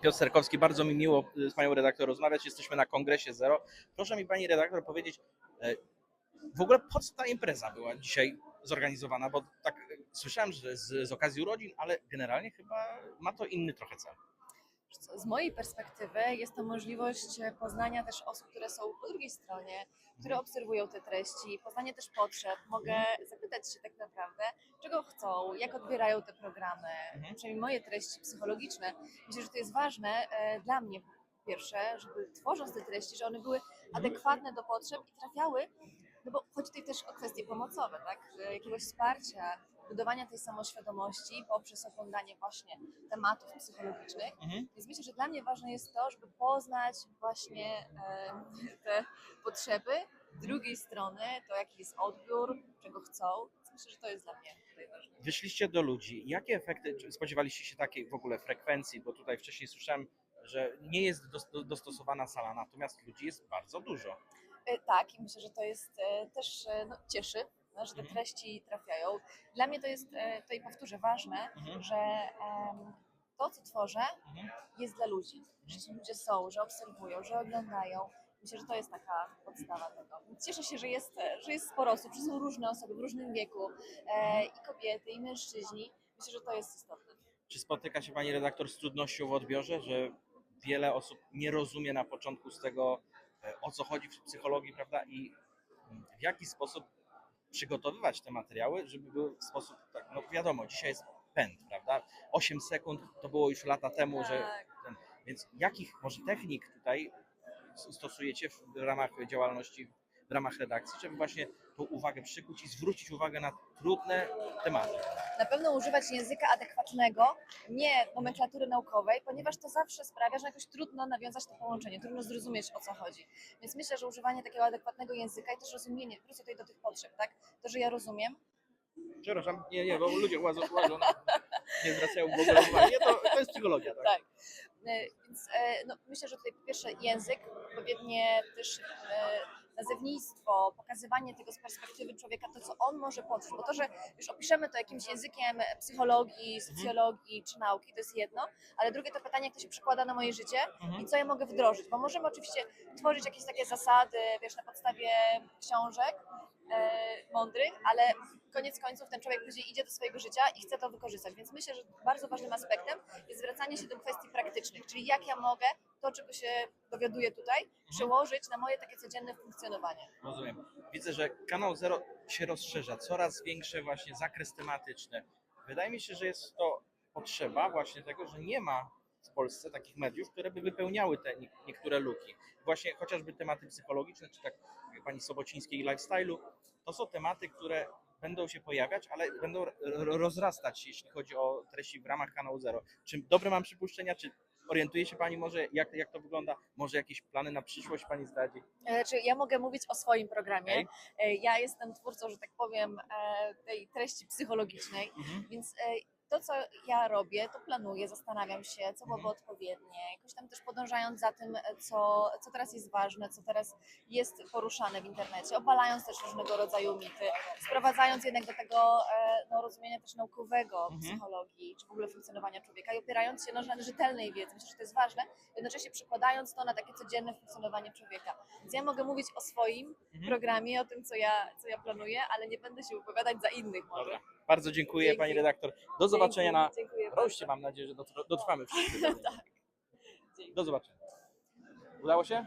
Piotr Serkowski, bardzo mi miło y, z panią redaktor rozmawiać. Jesteśmy na kongresie Zero. Proszę mi pani redaktor powiedzieć, e, w ogóle po co ta impreza była dzisiaj zorganizowana? Bo tak słyszałem, że z, z okazji urodzin, ale generalnie chyba ma to inny trochę cel. Z mojej perspektywy jest to możliwość e, poznania też osób, które są po drugiej stronie, które obserwują te treści, poznanie też potrzeb. Mogę zapytać się tak naprawdę, czego chcą, jak odbierają te programy, Mhm. przynajmniej moje treści psychologiczne. Myślę, że to jest ważne e, dla mnie pierwsze, żeby tworząc te treści, że one były adekwatne do potrzeb i trafiały, no bo chodzi tutaj też o kwestie pomocowe, tak? Jakiegoś wsparcia, budowania tej samoświadomości poprzez oglądanie właśnie tematów psychologicznych. Mhm. Więc myślę, że dla mnie ważne jest to, żeby poznać właśnie e, te potrzeby drugiej strony, to jaki jest odbiór, czego chcą. Więc myślę, że to jest dla mnie tutaj ważne. Wyszliście do ludzi. Jakie efekty, spodziewaliście się takiej w ogóle frekwencji? Bo tutaj wcześniej słyszałem, że nie jest dos- do- dostosowana sala, natomiast ludzi jest bardzo dużo. E, Tak, i myślę, że to jest e, też e, no, cieszy, że te Mhm. treści trafiają. Dla mnie to jest, tutaj powtórzę, ważne, Mhm. że em, to, co tworzę, Mhm. jest dla ludzi. Że ci ludzie są, że obserwują, że oglądają. Myślę, że to jest taka podstawa tego. Cieszę się, że jest, że jest sporo osób, że są różne osoby w różnym wieku, e, i kobiety, i mężczyźni. Myślę, że to jest istotne. Czy spotyka się pani redaktor z trudnością w odbiorze, że wiele osób nie rozumie na początku z tego, o co chodzi w psychologii, prawda? I w jaki sposób przygotowywać te materiały, żeby były w sposób, tak, no wiadomo, dzisiaj jest pęd, prawda? 8 sekund to było już lata temu, że Tak. ten, więc jakich może technik tutaj stosujecie w ramach działalności, w ramach redakcji, żeby właśnie tą uwagę przykuć i zwrócić uwagę na trudne tematy? Na pewno używać języka adekwatnego, nie nomenklatury naukowej, ponieważ to zawsze sprawia, że jakoś trudno nawiązać to połączenie, trudno zrozumieć o co chodzi. Więc myślę, że używanie takiego adekwatnego języka i też rozumienie, wrócę tutaj do tych potrzeb, tak? To, że ja rozumiem, Przepraszam, nie, nie, bo ludzie łażą, łażą na, nie zwracają w ogóle uwagi. Nie, to, to jest psychologia, tak? Tak. E, Więc e, no, myślę, że tutaj po pierwsze język, odpowiednie też e, nazewnictwo, pokazywanie tego z perspektywy człowieka, to co on może poczuć, bo to, że już opiszemy to jakimś językiem psychologii, socjologii czy nauki, to jest jedno, ale drugie to pytanie, jak to się przekłada na moje życie Mhm. i co ja mogę wdrożyć, bo możemy oczywiście tworzyć jakieś takie zasady, wiesz, na podstawie książek mądrych, ale koniec końców ten człowiek później idzie do swojego życia i chce to wykorzystać, więc myślę, że bardzo ważnym aspektem jest zwracanie się do kwestii praktycznych, czyli jak ja mogę to, czego się dowiaduję tutaj, przełożyć na moje takie codzienne funkcjonowanie. Rozumiem. Widzę, że kanał Zero się rozszerza, coraz większy właśnie zakres tematyczny. Wydaje mi się, że jest to potrzeba właśnie tego, że nie ma w Polsce takich mediów, które by wypełniały te nie- niektóre luki. Właśnie chociażby tematy psychologiczne, czy tak pani Sobocińskiej lifestyle'u, to są tematy, które będą się pojawiać, ale będą rozrastać się, jeśli chodzi o treści w ramach kanału Zero. Czy dobre mam przypuszczenia, czy orientuje się pani może, jak, jak to wygląda? Może jakieś plany na przyszłość pani zdradzi? Znaczy, ja mogę mówić o swoim programie. Okej. E, Ja jestem twórcą, że tak powiem, e, tej treści psychologicznej, Mhm. więc to, co ja robię, to planuję, zastanawiam się, co byłoby Mhm. odpowiednie, jakoś tam też podążając za tym, e, co, co teraz jest ważne, co teraz jest poruszane w internecie, obalając też różnego rodzaju mity, sprowadzając jednak do tego e, no, rozumienia też naukowego Mhm. psychologii, czy w ogóle funkcjonowania człowieka i opierając się no, na rzetelnej wiedzy. Myślę, że to jest ważne, jednocześnie przekładając to na takie codzienne funkcjonowanie człowieka. Więc ja mogę mówić o swoim Mhm. programie, o tym, co ja, co ja planuję, ale nie będę się wypowiadać za innych może. Dobra. Bardzo dziękuję Dzięki. pani redaktor. Do zobaczenia na dziękuję roście. Mam nadzieję, że dotr- dotrwamy wszyscy. tak. Do zobaczenia. Udało się?